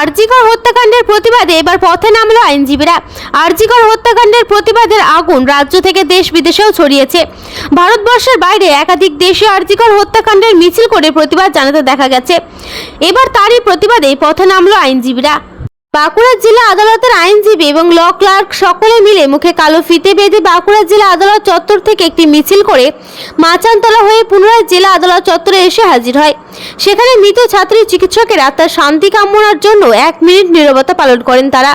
আরজিকর হত্যাকাণ্ডের প্রতিবাদে এবার পথে নামলো আইনজীবীরা। আরজিকর হত্যাকাণ্ডের প্রতিবাদের আগুন রাজ্য থেকে দেশ বিদেশেও ছড়িয়েছে। ভারতবর্ষের বাইরে একাধিক দেশে আরজিকর হত্যাকাণ্ডের মিছিল করে প্রতিবাদ জানাতে দেখা গেছে। এবার তারই প্রতিবাদে পথে নামলো আইনজীবীরা। বাঁকুড়া জেলা আদালতের আইনজীবী এবং ল ক্লার্ক সকলে মিলে মুখে কালো ফিতে বেঁধে বাঁকুড়া জেলা আদালত চত্বর থেকে একটি মিছিল করে মাচানতলা হয়ে পুনরায় জেলা আদালত চত্বরে এসে হাজির হয়। সেখানে মৃত ছাত্রী চিকিৎসকেরা তার শান্তি কামনার জন্য এক মিনিট নিরবতা পালন করেন তারা।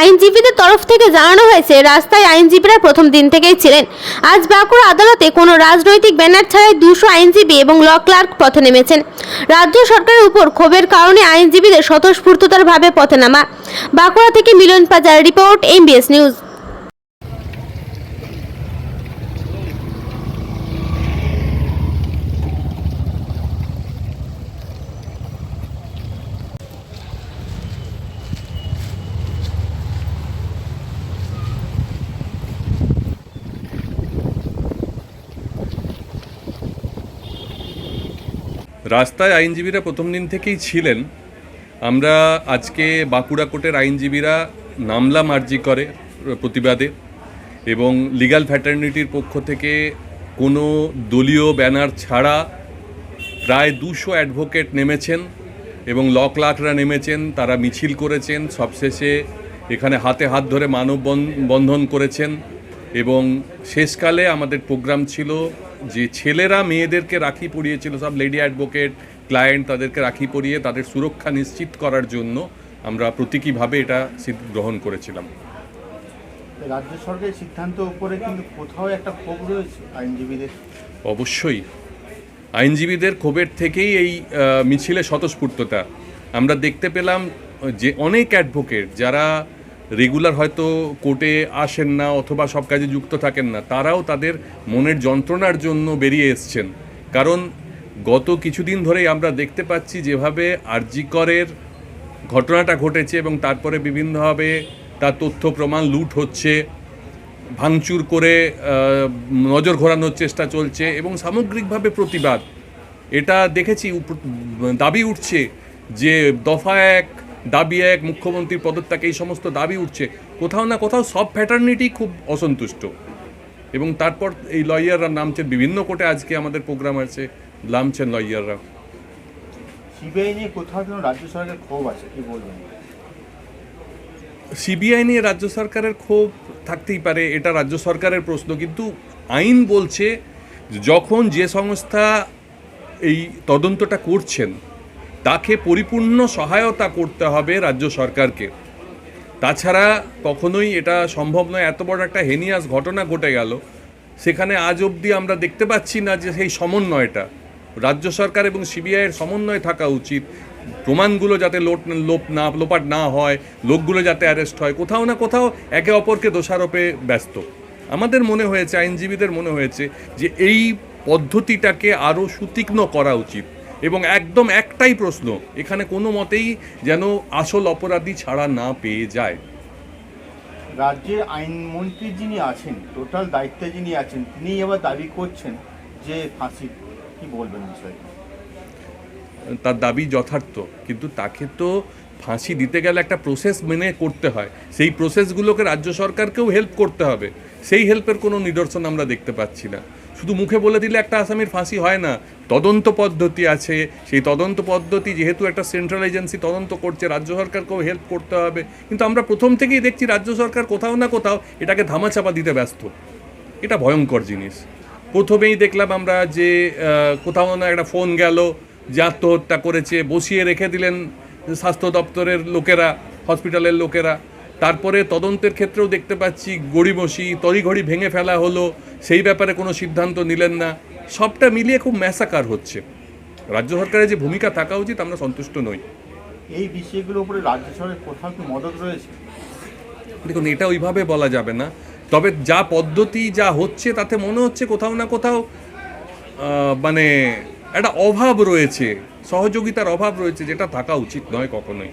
আইনজীবীদের তরফ থেকে জানানো হয়েছে, রাস্তায় আইনজীবীরা প্রথম দিন থেকেই ছিলেন। আজ বাঁকুড়া আদালতে কোনো রাজনৈতিক ব্যানার ছাড়াই দুশো আইনজীবী এবং ল ক্লার্ক পথে নেমেছেন। রাজ্য সরকারের উপর ক্ষোভের কারণে আইনজীবীদের স্বতঃস্ফূর্ততার ভাবে পথে নামা। বাঁকুড়া থেকে Milan Pajar report, MBS news. রাস্তায় আইনজীবীরা প্রথম দিন থেকেই ছিলেন। আমরা আজকে বাঁকুড়া কোর্টের আইনজীবীরা নামলাম আর্জি করে প্রতিবাদে এবং লিগ্যাল ফ্যাটার্নিটির পক্ষ থেকে কোনো দলীয় ব্যানার ছাড়া প্রায় দুশো অ্যাডভোকেট নেমেছেন এবং ল ক্লার্করা নেমেছেন, তারা মিছিল করেছেন, সবশেষে এখানে হাতে হাত ধরে মানব বন- বন্ধন করেছেন এবং শেষকালে আমাদের প্রোগ্রাম ছিল যে ছেলেরা মেয়েদেরকে রাখি পরিয়েছিল সব লেডি অ্যাডভোকেট ক্লায়েন্ট তাদেরকে রাখি পরিয়ে তাদের সুরক্ষা নিশ্চিত করার জন্য আমরা প্রতীকীভাবে এটা গ্রহণ করেছিলাম। রাজ্য সরকারের সিদ্ধান্তের উপরে কিন্তু কোথাও একটা ক্ষোভ রয়েছে আইনজীবীদের? অবশ্যই। আইনজীবীদের ক্ষোভের থেকেই এই মিছিলে স্বতঃস্ফূর্ততা। আমরা দেখতে পেলাম যে অনেক অ্যাডভোকেট যারা রেগুলার হয়তো কোর্টে আসেন না অথবা সব কাজে যুক্ত থাকেন না, তারাও তাদের মনের যন্ত্রণার জন্য বেরিয়ে এসছেন। কারণ গত কিছুদিন ধরেই আমরা দেখতে পাচ্ছি যেভাবে আরজিকরের ঘটনাটা ঘটেছে এবং তারপরে বিভিন্নভাবে তার তথ্য প্রমাণ লুট হচ্ছে, ভাঙচুর করে নজর ঘোরানোর চেষ্টা চলছে এবং সামগ্রিকভাবে প্রতিবাদ। এটা দেখেছি দাবি উঠছে যে দফা এক দাবি এক মুখ্যমন্ত্রীর পদত্যাগ এই সমস্ত দাবি উঠছে। কোথাও না কোথাও সব প্যাটার্নিটি খুব অসন্তুষ্ট। এবং তারপর এই লয়াররা নামছেন বিভিন্ন কোর্টে আজকে আমাদের প্রোগ্রাম আছে নামছেন লয়াররা সিবিআই নিয়ে কোথাও যেন রাজ্য সরকারের ক্ষোভ আছে কি বলবেন? সিবিআই নিয়ে রাজ্য সরকারের ক্ষোভ থাকতেই পারে এটা রাজ্য সরকারের প্রশ্ন। কিন্তু আইন বলছে যখন যে সংস্থা এই তদন্তটা করছেন তাকে পরিপূর্ণ সহায়তা করতে হবে রাজ্য সরকারকে। তাছাড়া কখনোই এটা সম্ভব নয়, এত বড় একটা হেনিয়াস ঘটনা ঘটে গেল। সেখানে আজ অবধি আমরা দেখতে পাচ্ছি না যে সেই সমন্বয়টা। রাজ্য সরকার এবং সিবিআইয়ের সমন্বয় থাকা উচিত। প্রমাণগুলো যাতে লোট, লোপ না, লোপাট না হয়, লোকগুলো যাতে অ্যারেস্ট হয়, কোথাও না কোথাও একে অপরকে দোষারোপে ব্যস্ত। আমাদের মনে হয়েছে, আইনজীবীদের মনে হয়েছে যে এই পদ্ধতিটাকে আরও সুতীক্ষ্ণ করা উচিত। এবং একদম একটাই প্রশ্ন এখানে কোনো মতেই যেন আসল অপরাধী ছাড়া না পেয়ে যায়। রাজ্যের আইনমন্ত্রী যিনি আছেন টোটাল দায়িত্বে যিনি আছেন তিনি এবার দাবি করছেন যে ফাঁসি। কি বলবেন বিষয়টা? তার দাবি যথার্থ কিন্তু তাকে তো ফাঁসি দিতে গেলে একটা প্রসেস মেনে করতে হয়। সেই প্রসেসগুলোকে রাজ্য সরকারকেও হেল্প করতে হবে। সেই হেল্পের কোনো নিদর্শন আমরা দেখতে পাচ্ছি না। শুধু মুখে বলে দিলে একটা আসামির ফাঁসি হয় না তদন্ত পদ্ধতি আছে। সেই তদন্ত পদ্ধতি যেহেতু একটা সেন্ট্রাল এজেন্সি তদন্ত করছে, রাজ্য সরকারকেও হেল্প করতে হবে। কিন্তু আমরা প্রথম থেকেই দেখছি রাজ্য সরকার কোথাও না কোথাও এটাকে ধামাচাপা দিতে ব্যস্ত। এটা ভয়ঙ্কর জিনিস। প্রথমেই দেখলাম আমরা যে কোথাও না একটা ফোন গেল, যে আত্মহত্যা করেছে, বসিয়ে রেখে দিলেন স্বাস্থ্য দপ্তরের লোকেরা হসপিটালের লোকেরা। তারপরে তদন্তের ক্ষেত্রেও দেখতে পাচ্ছি গড়িমসি, তড়িঘড়ি ভেঙে ফেলা হলো। সেই ব্যাপারে কোনো সিদ্ধান্ত নিলেন না। সবটা মিলিয়ে খুব ম্যাসাকার হচ্ছে। রাজ্য সরকারের যে ভূমিকা থাকা উচিত আমরা সন্তুষ্ট নই। এই বিষয়গুলোর উপরে রাজ্য সরকারের কোথাও কি মদত রয়েছে? দেখুন এটা ওইভাবে বলা যাবে না। তবে যা পদ্ধতি যা হচ্ছে তাতে মনে হচ্ছে কোথাও না কোথাও মানে একটা অভাব রয়েছে সহযোগিতার অভাব রয়েছে যেটা থাকা উচিত নয় কখনোই।